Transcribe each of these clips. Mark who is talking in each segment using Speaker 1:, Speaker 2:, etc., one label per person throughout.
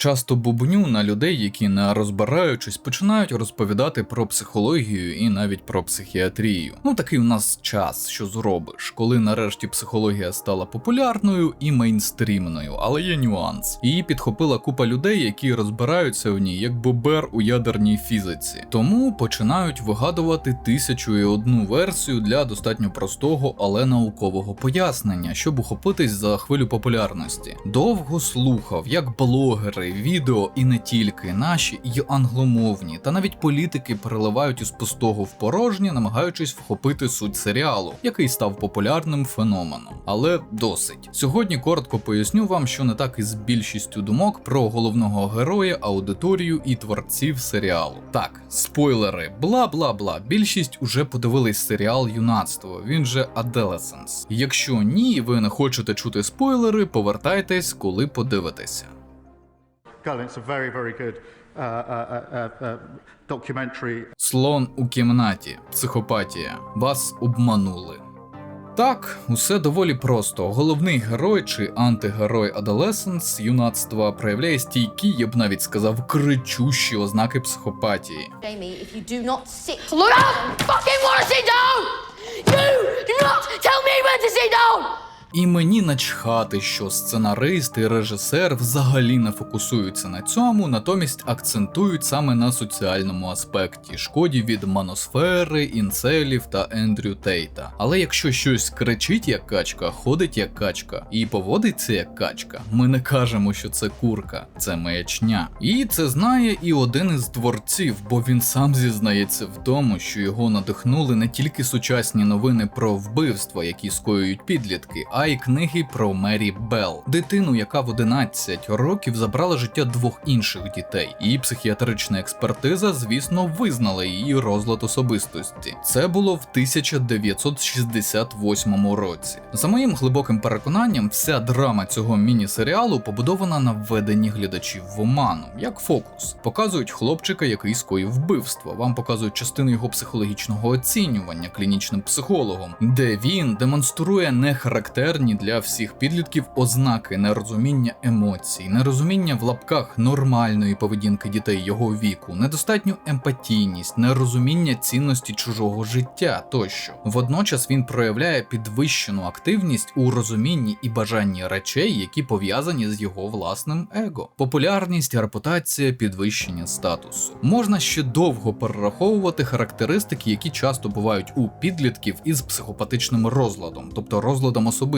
Speaker 1: Часто бубню на людей, які не розбираючись, починають розповідати про психологію і навіть про психіатрію. Ну такий у нас час, що зробиш, коли нарешті психологія стала популярною і мейнстрімною, але є нюанс. Її підхопила купа людей, які розбираються в ній як бобер у ядерній фізиці. Тому починають вигадувати тисячу і одну версію для достатньо простого, але наукового пояснення, щоб ухопитись за хвилю популярності. Довго слухав, як блогери, відео і не тільки наші, і англомовні, та навіть політики переливають із пустого в порожнє, намагаючись вхопити суть серіалу, який став популярним феноменом. Але досить. Сьогодні коротко поясню вам, що не так із більшістю думок про головного героя, аудиторію і творців серіалу. Так, спойлери, бла бла бла. Більшість уже подивились серіал Юнацтво. Він же Adolescence. Якщо ні, ви не хочете чути спойлери, повертайтесь, коли подивитеся.
Speaker 2: Gull, it's a very, very good uh, uh, uh, uh, documentary
Speaker 1: Слон у кімнаті, психопатія. Вас обманули. Так, усе доволі просто. Головний герой чи антигерой Adolescence юнацтва проявляє стійкі, я б навіть сказав, кричущі ознаки психопатії.
Speaker 3: Jamie, if you do not sit. Look out! Fucking wanna sit down! You do not tell me when to sit down!
Speaker 1: І мені начхати, що сценарист і режисер взагалі не фокусуються на цьому, натомість акцентують саме на соціальному аспекті, шкоді від маносфери, інцелів та Ендрю Тейта. Але якщо щось кричить як качка, ходить як качка і поводиться як качка, ми не кажемо, що це курка, це маячня. І це знає і один із творців, бо він сам зізнається в тому, що його надихнули не тільки сучасні новини про вбивства, які скоюють підлітки, а й книги про Мері Белл, дитину, яка в 11 років забрала життя двох інших дітей. І психіатрична експертиза, звісно, визнала її розлад особистості. Це було в 1968 році. За моїм глибоким переконанням, вся драма цього міні-серіалу побудована на введенні глядачів в оману, як фокус. Показують хлопчика, який скоїв вбивство. Вам показують частину його психологічного оцінювання клінічним психологом, де він демонструє нехарактерні для всіх підлітків ознаки нерозуміння емоцій, нерозуміння в лапках нормальної поведінки дітей його віку, недостатню емпатійність, нерозуміння цінності чужого життя тощо. Водночас він проявляє підвищену активність у розумінні і бажанні речей, які пов'язані з його власним его. Популярність, репутація, підвищення статусу. Можна ще довго перераховувати характеристики, які часто бувають у підлітків із психопатичним розладом, тобто розладом особистості,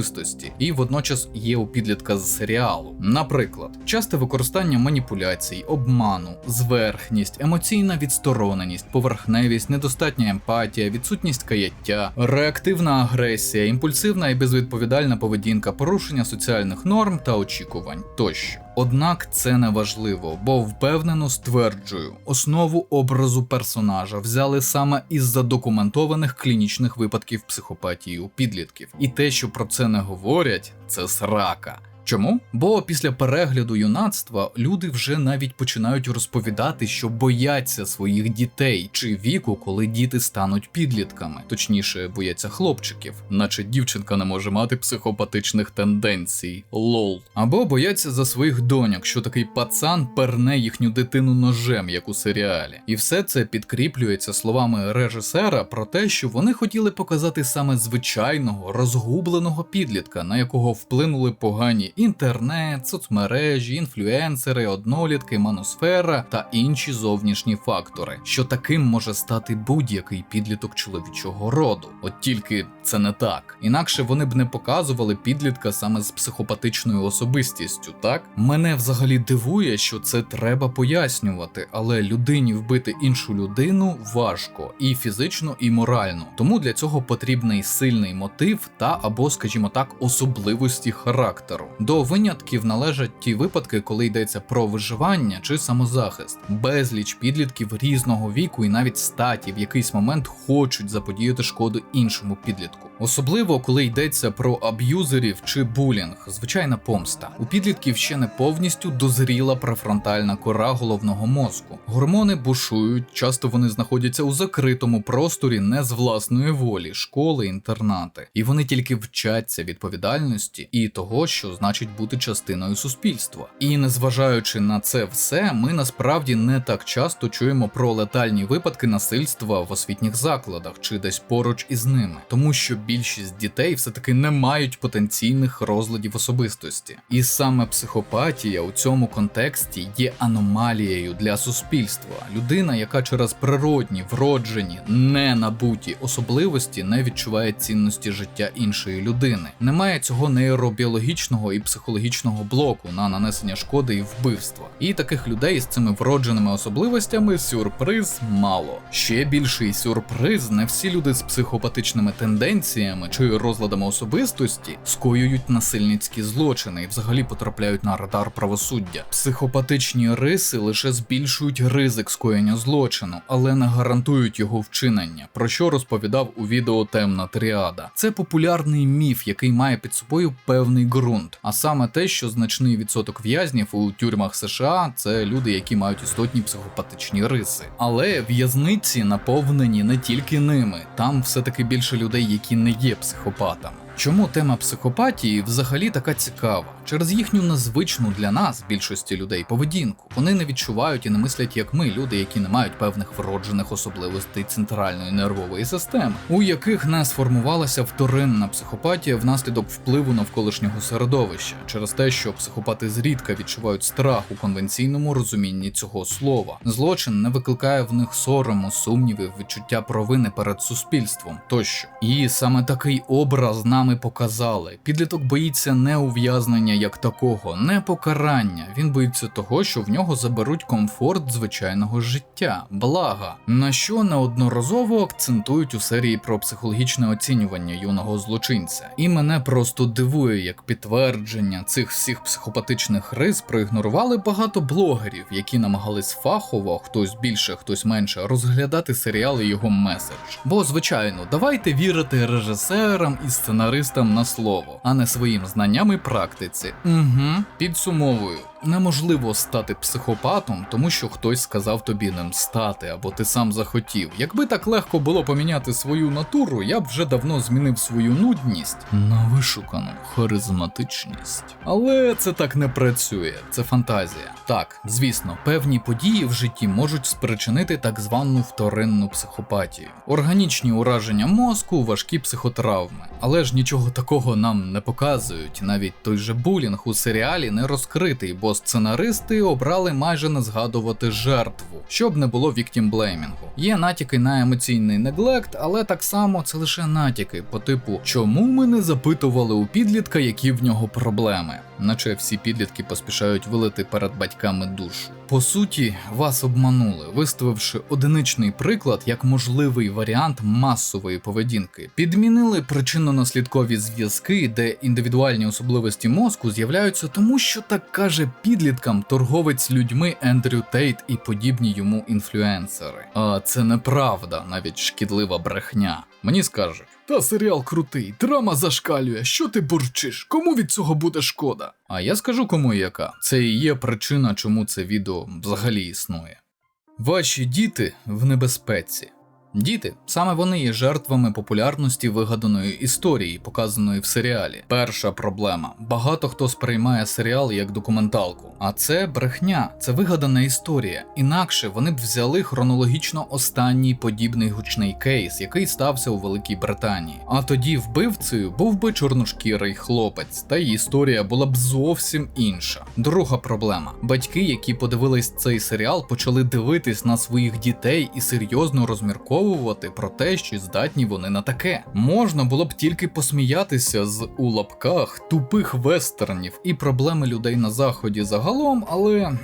Speaker 1: і водночас є у підлітка з серіалу. Наприклад, часте використання маніпуляцій, обману, зверхність, емоційна відстороненість, поверхневість, недостатня емпатія, відсутність каяття, реактивна агресія, імпульсивна і безвідповідальна поведінка, порушення соціальних норм та очікувань тощо. Однак це не важливо, бо впевнено стверджую, основу образу персонажа взяли саме із задокументованих клінічних випадків психопатії у підлітків, і те, що про це не говорять, це срака. Чому? Бо після перегляду юнацтва люди вже навіть починають розповідати, що бояться своїх дітей чи віку, коли діти стануть підлітками, точніше, бояться хлопчиків, наче дівчинка не може мати психопатичних тенденцій, лол. Або бояться за своїх доньок, що такий пацан перне їхню дитину ножем, як у серіалі. І все це підкріплюється словами режисера про те, що вони хотіли показати саме звичайного розгубленого підлітка, на якого вплинули погані інтернет, соцмережі, інфлюенсери, однолітки, маносфера та інші зовнішні фактори, що таким може стати будь-який підліток чоловічого роду. От тільки це не так. Інакше вони б не показували підлітка саме з психопатичною особистістю, так? Мене взагалі дивує, що це треба пояснювати, але людині вбити іншу людину важко і фізично, і морально. Тому для цього потрібний сильний мотив та або, скажімо так, особливості характеру. До винятків належать ті випадки, коли йдеться про виживання чи самозахист. Безліч підлітків різного віку і навіть статі в якийсь момент хочуть заподіяти шкоду іншому підлітку. Особливо коли йдеться про аб'юзерів чи булінг, звичайна помста. У підлітків ще не повністю дозріла префронтальна кора головного мозку. Гормони бушують, часто вони знаходяться у закритому просторі не з власної волі, школи, інтернати, і вони тільки вчаться відповідальності і того, що значить бути частиною суспільства. І незважаючи на це все, ми насправді не так часто чуємо про летальні випадки насильства в освітніх закладах чи десь поруч із ними, тому що більшість дітей все-таки не мають потенційних розладів особистості. І саме психопатія у цьому контексті є аномалією для суспільства. Людина, яка через природні, вроджені, ненабуті особливості не відчуває цінності життя іншої людини, не має цього нейробіологічного і психологічного блоку на нанесення шкоди і вбивства. І таких людей з цими вродженими особливостями сюрприз мало. Ще більший сюрприз не всі люди з психопатичними тенденціями чи розладами особистості скоюють насильницькі злочини і взагалі потрапляють на радар правосуддя. Психопатичні риси лише збільшують ризик скоєння злочину, але не гарантують його вчинення, про що розповідав у відео Темна Тріада. Це популярний міф, який має під собою певний ґрунт, а саме те, що значний відсоток в'язнів у тюрмах США це люди, які мають істотні психопатичні риси. Але в'язниці наповнені не тільки ними, там все-таки більше людей, які не є психопатами. Чому тема психопатії взагалі така цікава? Через їхню незвичну для нас, більшості людей, поведінку. Вони не відчувають і не мислять, як ми, люди, які не мають певних вроджених особливостей центральної нервової системи, у яких не сформувалася вторинна психопатія внаслідок впливу навколишнього середовища, через те, що психопати зрідка відчувають страх у конвенційному розумінні цього слова. Злочин не викликає в них сорому, сумнівів, відчуття провини перед суспільством тощо. І саме такий образ нами показали. Підліток боїться не ув'язнення як такого, не покарання. Він боїться того, що в нього заберуть комфорт звичайного життя, блага, на що неодноразово акцентують у серії про психологічне оцінювання юного злочинця. І мене просто дивує, як підтвердження цих всіх психопатичних рис проігнорували багато блогерів, які намагались фахово, хтось більше, хтось менше, розглядати серіали його меседж. Бо, звичайно, давайте вірити режисерам і сценаристам на слово, а не своїм знанням і практиці. Угу, підсумовую. Неможливо стати психопатом, тому що хтось сказав тобі ним стати, або ти сам захотів. Якби так легко було поміняти свою натуру, я б вже давно змінив свою нудність на вишукану харизматичність. Але це так не працює, це фантазія. Так, звісно, певні події в житті можуть спричинити так звану вторинну психопатію, органічні ураження мозку, важкі психотравми. Але ж нічого такого нам не показують. Навіть той же булінг у серіалі не розкритий, бо сценаристи обрали майже не згадувати жертву, щоб не було віктімблеймінгу. Є натяки на емоційний неглект, але так само це лише натяки по типу, чому ми не запитували у підлітка, які в нього проблеми. Наче всі підлітки поспішають вилити перед батьками душу. По суті, вас обманули, виставивши одиничний приклад як можливий варіант масової поведінки. Підмінили причинно-наслідкові зв'язки, де індивідуальні особливості мозку з'являються тому, що так каже підліткам торговець людьми Ендрю Тейт і подібні йому інфлюенсери. А це неправда, навіть шкідлива брехня. Мені скажуть. Та серіал крутий, драма зашкалює. Що ти бурчиш? Кому від цього буде шкода? А я скажу кому яка. Це і є причина, чому це відео взагалі існує. Ваші діти в небезпеці. Діти саме вони є жертвами популярності вигаданої історії, показаної в серіалі. Перша проблема: багато хто сприймає серіал як документалку, а це брехня, це вигадана історія. Інакше вони б взяли хронологічно останній подібний гучний кейс, який стався у Великій Британії. А тоді вбивцею був би чорношкірий хлопець, та й історія була б зовсім інша. Друга проблема: батьки, які подивились цей серіал, почали дивитись на своїх дітей і серйозно розмірковувати про те, чи здатні вони на таке. Можна було б тільки посміятися з у лапках тупих вестернів і проблеми людей на заході загалом, але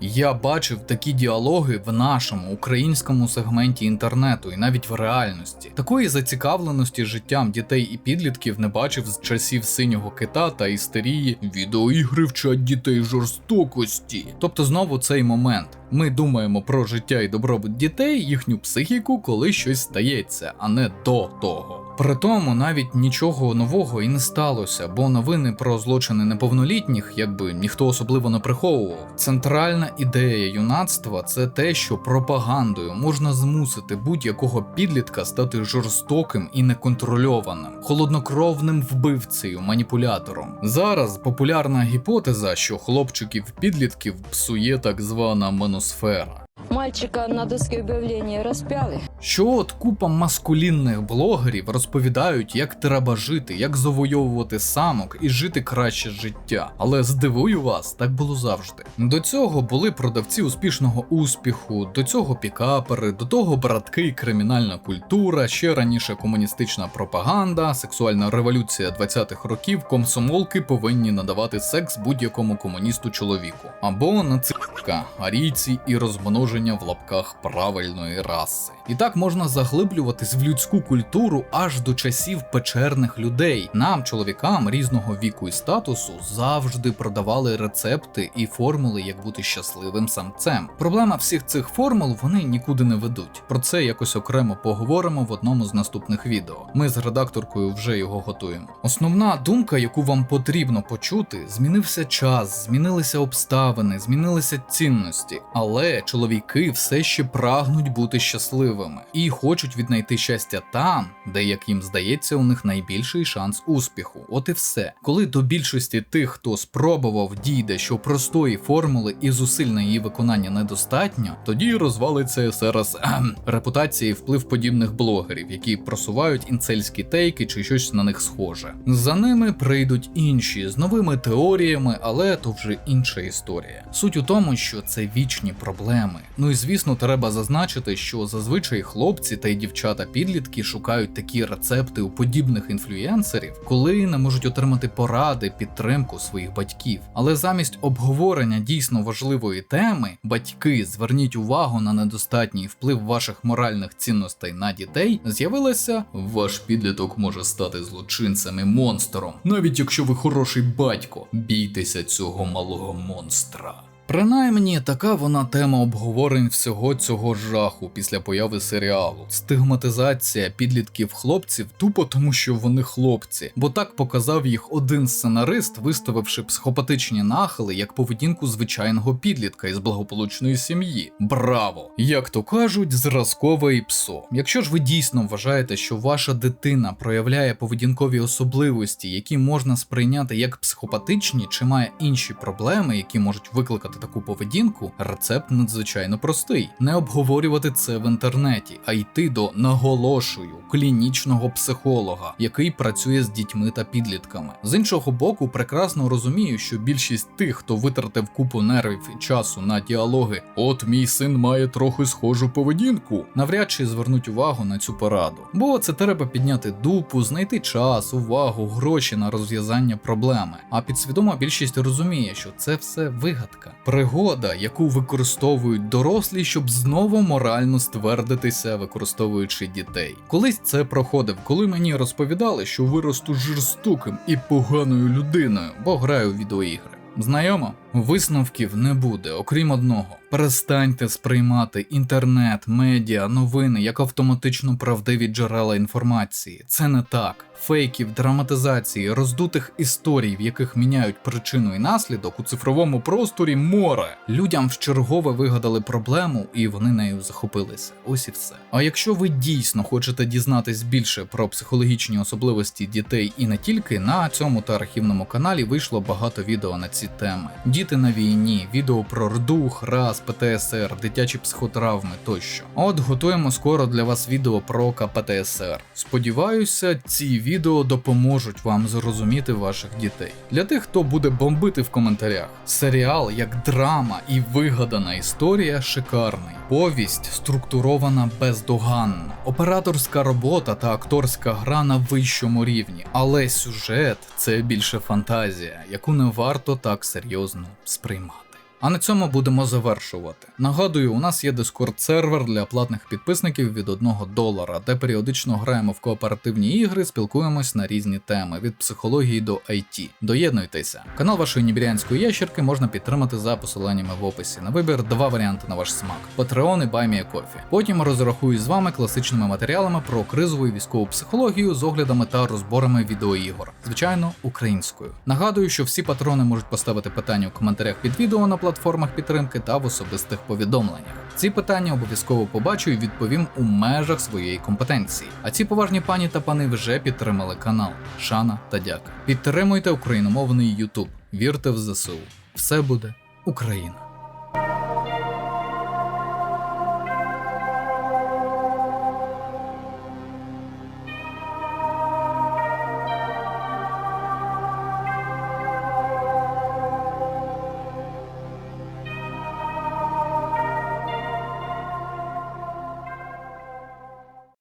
Speaker 1: я бачив такі діалоги в нашому українському сегменті інтернету і навіть в реальності. Такої зацікавленості життям дітей і підлітків не бачив з часів синього кита та істерії відеоігри вчать дітей жорстокості. Тобто знову цей момент. Ми думаємо про життя і добробут дітей, їхню психіку, коли щось стається, а не до того. При тому навіть нічого нового і не сталося, бо новини про злочини неповнолітніх, якби ніхто особливо не приховував. Центральна ідея юнацтва це те, що пропагандою можна змусити будь-якого підлітка стати жорстоким і неконтрольованим, холоднокровним вбивцею, маніпулятором. Зараз популярна гіпотеза, що хлопчиків-підлітків псує так звана моносфера.
Speaker 4: Мальчика на доске объявления распяли.
Speaker 1: Що от купа маскулінних блогерів розповідають, як треба жити, як завойовувати самок і жити краще життя. Але здивую вас, так було завжди. До цього були продавці успішного успіху, до цього пікапери, до того братки і кримінальна культура, ще раніше комуністична пропаганда, сексуальна революція 20-х років, комсомолки повинні надавати секс будь-якому комуністу чоловіку. Або нацистка, арійці і розмноження в лапках правильної раси. І так можна заглиблюватись в людську культуру аж до часів печерних людей. Нам, чоловікам різного віку і статусу, завжди продавали рецепти і формули, як бути щасливим самцем. Проблема всіх цих формул вони нікуди не ведуть. Про це якось окремо поговоримо в одному з наступних відео. Ми з редакторкою вже його готуємо. Основна думка, яку вам потрібно почути, змінився час, змінилися обставини, змінилися цінності, але чоловіки все ще прагнуть бути щасливими і хочуть віднайти щастя там, де, як їм здається, у них найбільший шанс успіху. От і все. Коли до більшості тих, хто спробував, дійде, що простої формули і зусиль на її виконання недостатньо, тоді розвалиться СРС ем, репутація і вплив подібних блогерів, які просувають інцельські тейки чи щось на них схоже. За ними прийдуть інші з новими теоріями, але то вже інша історія. Суть у тому, що це вічні проблеми. Ну і звісно, треба зазначити, що зазвичай хлопці та й дівчата підлітки шукають такі рецепти у подібних інфлюєнсерів, коли не можуть отримати поради, підтримку своїх батьків. Але замість обговорення дійсно важливої теми, батьки зверніть увагу на недостатній вплив ваших моральних цінностей на дітей, з'явилося ваш підліток може стати злочинцем і монстром, навіть якщо ви хороший батько, бійтеся цього малого монстра. Принаймні, така вона тема обговорень всього цього жаху після появи серіалу. Стигматизація підлітків хлопців тупо тому, що вони хлопці, бо так показав їх один сценарист, виставивши психопатичні нахили як поведінку звичайного підлітка із благополучної сім'ї. Браво! Як то кажуть, зразкове і псо. Якщо ж ви дійсно вважаєте, що ваша дитина проявляє поведінкові особливості, які можна сприйняти як психопатичні, чи має інші проблеми, які можуть викликати таку поведінку, рецепт надзвичайно простий: не обговорювати це в інтернеті, а йти до наголошую клінічного психолога, який працює з дітьми та підлітками. З іншого боку, прекрасно розумію, що більшість тих, хто витратив купу нервів і часу на діалоги, от мій син має трохи схожу поведінку, навряд чи звернуть увагу на цю пораду. Бо це треба підняти дупу, знайти час, увагу, гроші на розв'язання проблеми. А підсвідома більшість розуміє, що це все вигадка, пригода, яку використовують дорослі, щоб знову морально ствердитися, використовуючи дітей. Колись це проходив, коли мені розповідали, що виросту жорстоким і поганою людиною, бо граю в відеоігри. Знайомо? Висновків не буде, окрім одного. Перестаньте сприймати інтернет, медіа, новини як автоматично правдиві джерела інформації. Це не так. Фейків, драматизації, роздутих історій, в яких міняють причину і наслідок у цифровому просторі море. Людям вчергове вигадали проблему, і вони нею захопилися. Ось і все. А якщо ви дійсно хочете дізнатись більше про психологічні особливості дітей і не тільки, на цьому та архівному каналі вийшло багато відео на ці теми. Діти на війні, відео про рдух, раз, ПТСР, дитячі психотравми тощо. От готуємо скоро для вас відео про КПТСР. Сподіваюся, ці відео допоможуть вам зрозуміти ваших дітей. Для тих, хто буде бомбити в коментарях, серіал як драма і вигадана історія шикарний. Повість структурована бездоганно. Операторська робота та акторська гра на вищому рівні, але сюжет це більше фантазія, яку не варто так серйозно сприймати. А на цьому будемо завершувати. Нагадую, у нас є Discord сервер для платних підписників від 1 долара, де періодично граємо в кооперативні ігри, спілкуємось на різні теми від психології до IT. Доєднуйтеся. Канал вашої нібірянської ящерки можна підтримати за посиланнями в описі. На вибір два варіанти на ваш смак: Patreon і BuyMeACoffee. Потім розрахуюсь з вами класичними матеріалами про кризову і військову психологію з оглядами та розборами відеоігор, звичайно, українською. Нагадую, що всі патрони можуть поставити питання у коментарях під відео на платформах підтримки та в особистих повідомленнях. Ці питання обов'язково побачу і відповім у межах своєї компетенції. А ці поважні пані та пани вже підтримали канал. Шана та дяка. Підтримуйте україномовний YouTube. Вірте в ЗСУ. Все буде Україна.